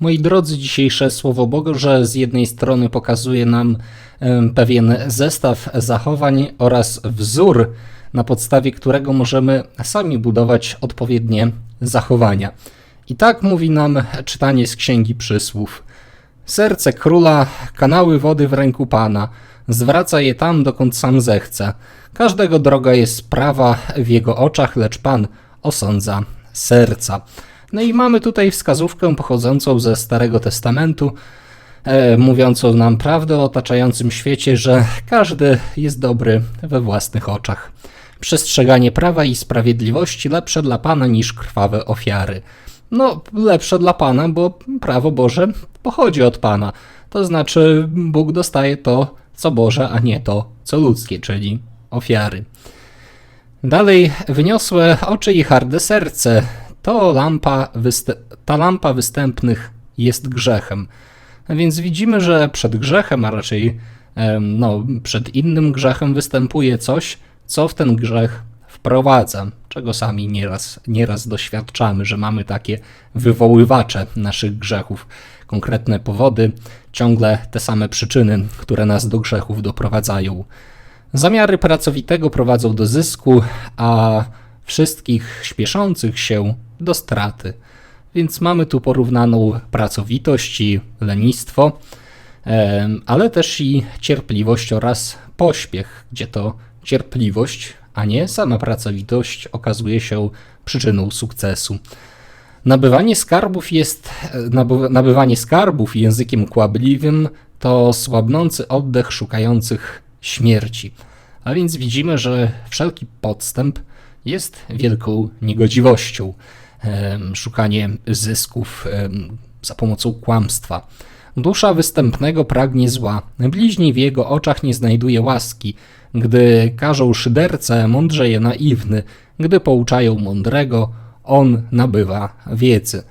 Moi drodzy, dzisiejsze Słowo Boże z jednej strony pokazuje nam pewien zestaw zachowań oraz wzór, na podstawie którego możemy sami budować odpowiednie zachowania. I tak mówi nam czytanie z Księgi Przysłów. Serce króla, kanały wody w ręku pana, zwraca je tam, dokąd sam zechce. Każdego droga jest prawa w jego oczach, lecz pan osądza serca. No i mamy tutaj wskazówkę pochodzącą ze Starego Testamentu, e, mówiącą nam prawdę o otaczającym świecie, że każdy jest dobry we własnych oczach. Przestrzeganie prawa i sprawiedliwości lepsze dla Pana niż krwawe ofiary. No, lepsze dla Pana, bo prawo Boże pochodzi od Pana. To znaczy, Bóg dostaje to, co Boże, a nie to, co ludzkie, czyli ofiary. Dalej, wyniosłe oczy i harde serce. To lampa ta lampa występnych jest grzechem. Więc widzimy, że przed grzechem, a raczej no, przed innym grzechem występuje coś, co w ten grzech wprowadza, czego sami nieraz, nieraz doświadczamy, że mamy takie wywoływacze naszych grzechów, konkretne powody, ciągle te same przyczyny, które nas do grzechów doprowadzają. Zamiary pracowitego prowadzą do zysku, a wszystkich śpieszących się do straty. Więc mamy tu porównaną pracowitość i lenistwo, ale też i cierpliwość oraz pośpiech, gdzie to cierpliwość, a nie sama pracowitość okazuje się przyczyną sukcesu. Nabywanie skarbów jest naby- nabywanie skarbów językiem kłabliwym to słabnący oddech szukających śmierci. A więc widzimy, że wszelki podstęp jest wielką niegodziwością. Szukanie zysków za pomocą kłamstwa. Dusza występnego pragnie zła, bliźni w jego oczach nie znajduje łaski. Gdy każą szyderce, mądrzeje naiwny, gdy pouczają mądrego, on nabywa wiedzy.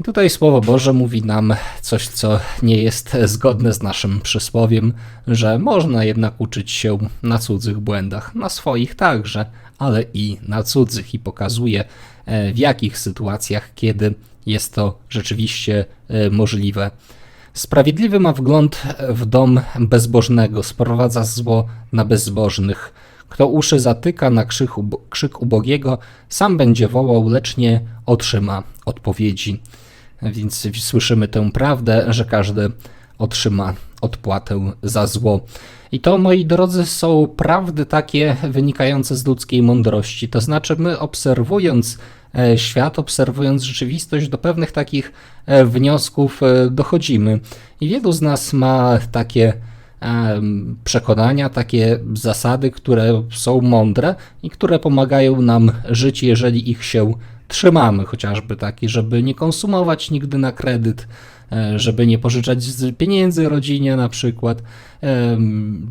I tutaj Słowo Boże mówi nam coś, co nie jest zgodne z naszym przysłowiem, że można jednak uczyć się na cudzych błędach, na swoich także, ale i na cudzych, i pokazuje e, w jakich sytuacjach, kiedy jest to rzeczywiście e, możliwe. Sprawiedliwy ma wgląd w dom bezbożnego, sprowadza zło na bezbożnych. Kto uszy zatyka na krzyk, ubo- krzyk ubogiego, sam będzie wołał, lecz nie otrzyma odpowiedzi. Więc słyszymy tę prawdę, że każdy otrzyma odpłatę za zło. I to, moi drodzy, są prawdy takie wynikające z ludzkiej mądrości. To znaczy, my obserwując e, świat, obserwując rzeczywistość, do pewnych takich e, wniosków e, dochodzimy. I wielu z nas ma takie przekonania, takie zasady, które są mądre i które pomagają nam żyć, jeżeli ich się trzymamy, chociażby taki, żeby nie konsumować nigdy na kredyt, e, żeby nie pożyczać pieniędzy rodzinie na przykład,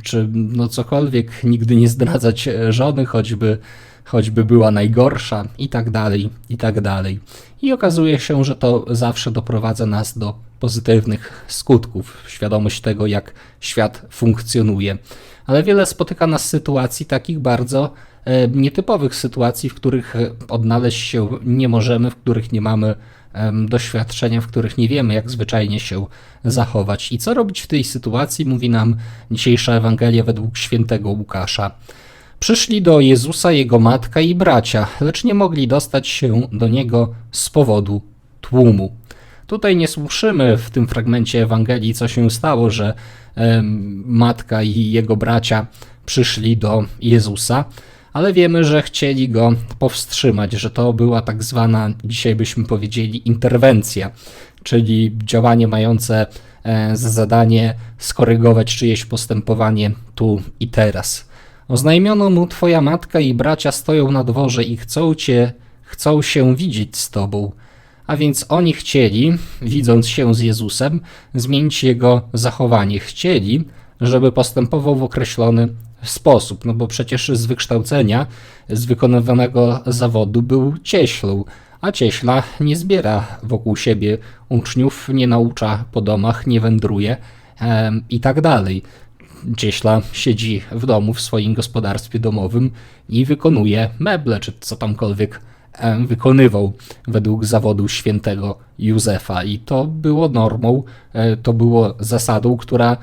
czy no cokolwiek, nigdy nie zdradzać e, żony, choćby, choćby była najgorsza i tak dalej, i tak dalej. I okazuje się, że to zawsze doprowadza nas do pozytywnych skutków, świadomość tego, jak świat funkcjonuje. Ale wiele spotyka nas sytuacji takich bardzo nietypowych sytuacji, w których e, odnaleźć się nie możemy, w których nie mamy doświadczenia, w których nie wiemy, jak zwyczajnie się zachować. I co robić w tej sytuacji, mówi nam dzisiejsza Ewangelia według świętego Łukasza. Przyszli do Jezusa jego matka i bracia, lecz nie mogli dostać się do niego z powodu tłumu. Tutaj nie słyszymy w tym fragmencie Ewangelii, co się stało, że matka i jego bracia przyszli do Jezusa, ale wiemy, że chcieli go powstrzymać, że to była tak zwana, dzisiaj byśmy powiedzieli, interwencja, czyli działanie mające e, za zadanie skorygować czyjeś postępowanie tu i teraz. Oznajmiono mu, twoja matka i bracia stoją na dworze i chcą cię, chcą się widzieć z tobą. A więc oni chcieli, widząc się z Jezusem, zmienić jego zachowanie. Chcieli, żeby postępował w określony sposób, no bo przecież z wykształcenia, z wykonywanego zawodu był cieślą, a cieśla nie zbiera wokół siebie uczniów, nie naucza po domach, nie wędruje em, i tak dalej. Cieśla siedzi w domu, w swoim gospodarstwie domowym i wykonuje meble, czy co tamkolwiek e, wykonywał według zawodu świętego Józefa. I to było normą, e, to było zasadą, która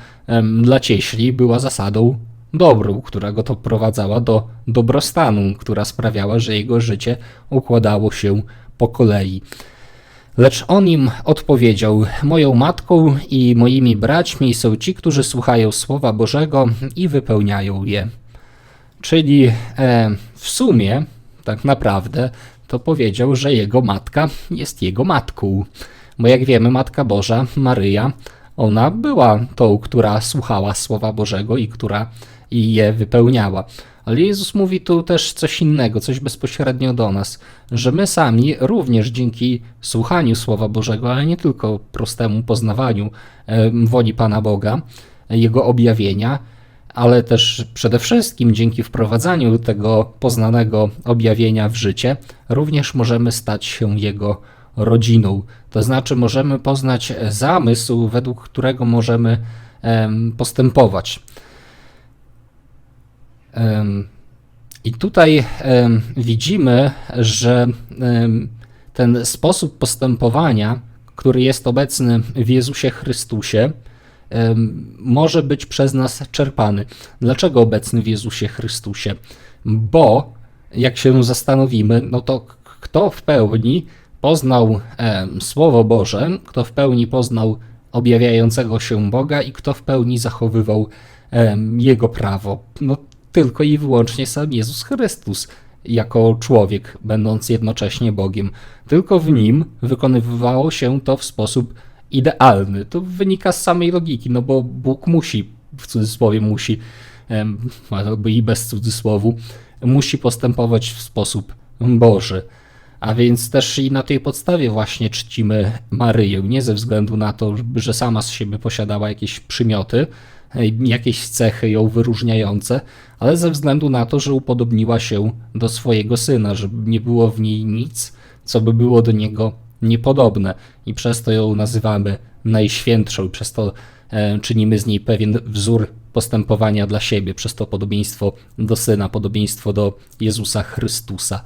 dla cieśli była zasadą dobrą, która go to prowadzała do dobrostanu, która sprawiała, że jego życie układało się po kolei. Lecz on im odpowiedział: Moją matką i moimi braćmi są ci, którzy słuchają Słowa Bożego i wypełniają je. Czyli e, w sumie, tak naprawdę, to powiedział, że jego matka jest jego matką. Bo jak wiemy, Matka Boża, Maryja, ona była tą, która słuchała Słowa Bożego i która je wypełniała. Ale Jezus mówi tu też coś innego, coś bezpośrednio do nas, że my sami również dzięki słuchaniu Słowa Bożego, ale nie tylko prostemu poznawaniu woli Pana Boga, Jego objawienia, ale też przede wszystkim dzięki wprowadzaniu tego poznanego objawienia w życie, również możemy stać się Jego rodziną. To znaczy, możemy poznać zamysł, według którego możemy em, postępować. I tutaj widzimy, że ten sposób postępowania, który jest obecny w Jezusie Chrystusie, może być przez nas czerpany. Dlaczego obecny w Jezusie Chrystusie? Bo jak się zastanowimy, no to kto w pełni poznał Słowo Boże, kto w pełni poznał objawiającego się Boga i kto w pełni zachowywał Jego prawo? No tylko i wyłącznie sam Jezus Chrystus jako człowiek, będąc jednocześnie Bogiem. Tylko w nim wykonywało się to w sposób idealny. To wynika z samej logiki, no bo Bóg musi, w cudzysłowie musi, albo i bez cudzysłowu, musi postępować w sposób Boży. A więc też i na tej podstawie właśnie czcimy Maryję, nie ze względu na to, że sama z siebie posiadała jakieś przymioty, jakieś cechy ją wyróżniające, ale ze względu na to, że upodobniła się do swojego syna, że nie było w niej nic, co by było do niego niepodobne. I przez to ją nazywamy najświętszą. I przez to e, czynimy z niej pewien wzór postępowania dla siebie, przez to podobieństwo do syna, podobieństwo do Jezusa Chrystusa.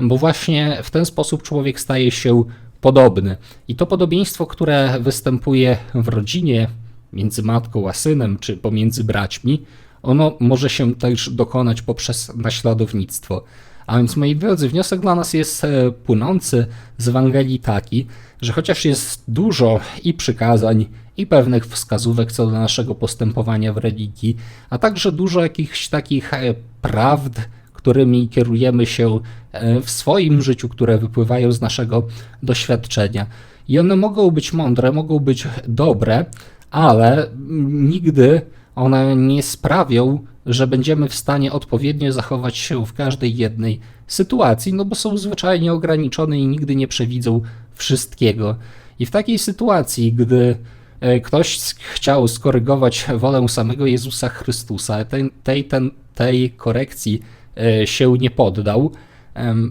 Bo właśnie w ten sposób człowiek staje się podobny. I to podobieństwo, które występuje w rodzinie między matką a synem, czy pomiędzy braćmi, ono może się też dokonać poprzez naśladownictwo. A więc, moi drodzy, wniosek dla nas jest e, płynący z Ewangelii taki, że chociaż jest dużo i przykazań, i pewnych wskazówek co do naszego postępowania w religii, a także dużo jakichś takich e, prawd, którymi kierujemy się e, w swoim życiu, które wypływają z naszego doświadczenia. I one mogą być mądre, mogą być dobre, ale nigdy one nie sprawią, że będziemy w stanie odpowiednio zachować się w każdej jednej sytuacji, no bo są zwyczajnie ograniczone i nigdy nie przewidzą wszystkiego. I w takiej sytuacji, gdy e, ktoś chciał skorygować wolę samego Jezusa Chrystusa, tej, tej, ten, tej korekcji e, się nie poddał.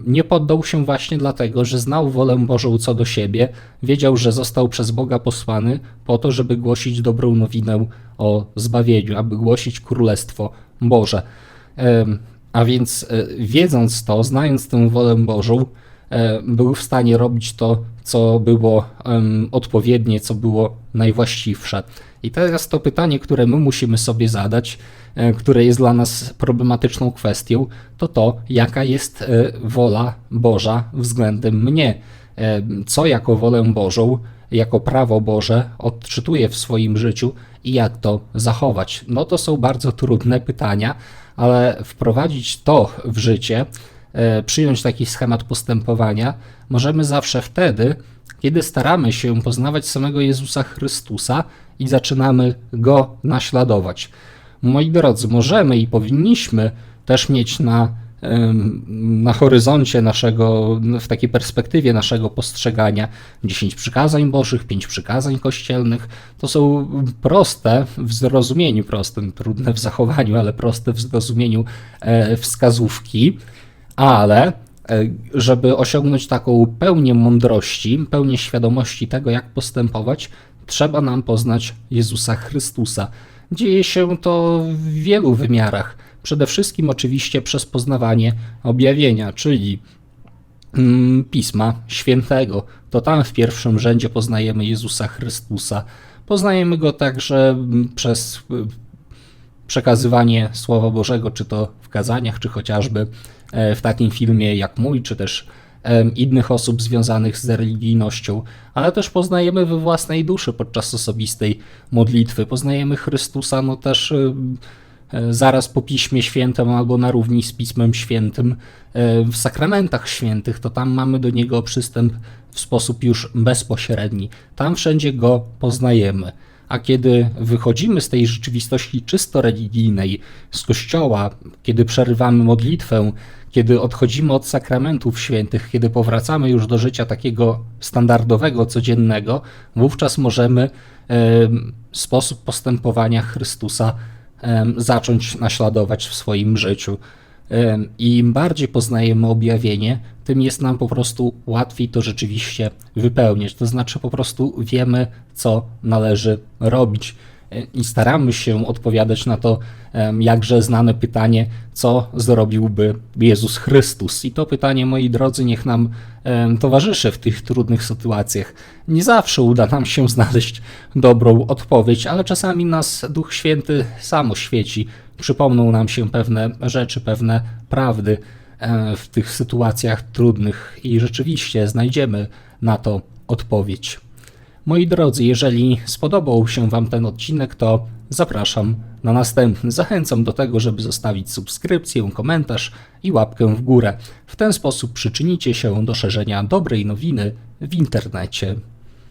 Nie poddał się właśnie dlatego, że znał wolę Bożą co do siebie, wiedział, że został przez Boga posłany po to, żeby głosić dobrą nowinę o zbawieniu, aby głosić Królestwo Boże. A więc e, wiedząc to, znając tę wolę Bożą, był w stanie robić to, co było odpowiednie, co było najwłaściwsze. I teraz to pytanie, które my musimy sobie zadać, e, które jest dla nas problematyczną kwestią, to to, jaka jest e, wola Boża względem mnie. E, Co jako wolę Bożą, jako prawo Boże odczytuję w swoim życiu i jak to zachować? No to są bardzo trudne pytania, ale wprowadzić to w życie, e, przyjąć taki schemat postępowania, możemy zawsze wtedy, kiedy staramy się poznawać samego Jezusa Chrystusa i zaczynamy go naśladować. Moi drodzy, możemy i powinniśmy też mieć na, na horyzoncie naszego, w takiej perspektywie naszego postrzegania 10 przykazań Bożych, 5 przykazań kościelnych. To są proste w zrozumieniu, proste, trudne w zachowaniu, ale proste w zrozumieniu e, wskazówki, ale e, żeby osiągnąć taką pełnię mądrości, pełnię świadomości tego, jak postępować, trzeba nam poznać Jezusa Chrystusa. Dzieje się to w wielu wymiarach. Przede wszystkim oczywiście przez poznawanie objawienia, czyli mm, Pisma Świętego. To tam w pierwszym rzędzie poznajemy Jezusa Chrystusa. Poznajemy go także mm, przez y, przekazywanie Słowa Bożego, czy to w kazaniach, czy chociażby w takim filmie jak mój, czy też em, innych osób związanych z religijnością, ale też poznajemy we własnej duszy podczas osobistej modlitwy. Poznajemy Chrystusa, no też e, zaraz po Piśmie Świętym albo na równi z Pismem Świętym e, w sakramentach świętych, to tam mamy do niego przystęp w sposób już bezpośredni. Tam wszędzie go poznajemy. A kiedy wychodzimy z tej rzeczywistości czysto religijnej, z kościoła, kiedy przerywamy modlitwę, kiedy odchodzimy od sakramentów świętych, kiedy powracamy już do życia takiego standardowego, codziennego, wówczas możemy em, sposób postępowania Chrystusa zacząć naśladować w swoim życiu. I im bardziej poznajemy objawienie, tym jest nam po prostu łatwiej to rzeczywiście wypełniać. To znaczy, po prostu wiemy, co należy robić. E, I staramy się odpowiadać na to jakże znane pytanie, co zrobiłby Jezus Chrystus. I to pytanie, moi drodzy, niech nam towarzyszy w tych trudnych sytuacjach. Nie zawsze uda nam się znaleźć dobrą odpowiedź, ale czasami nas Duch Święty sam oświeci. Przypomną nam się pewne rzeczy, pewne prawdy w tych sytuacjach trudnych i rzeczywiście znajdziemy na to odpowiedź. Moi drodzy, jeżeli spodobał się Wam ten odcinek, to zapraszam na następny. Zachęcam do tego, żeby zostawić subskrypcję, komentarz i łapkę w górę. W ten sposób przyczynicie się do szerzenia dobrej nowiny w internecie.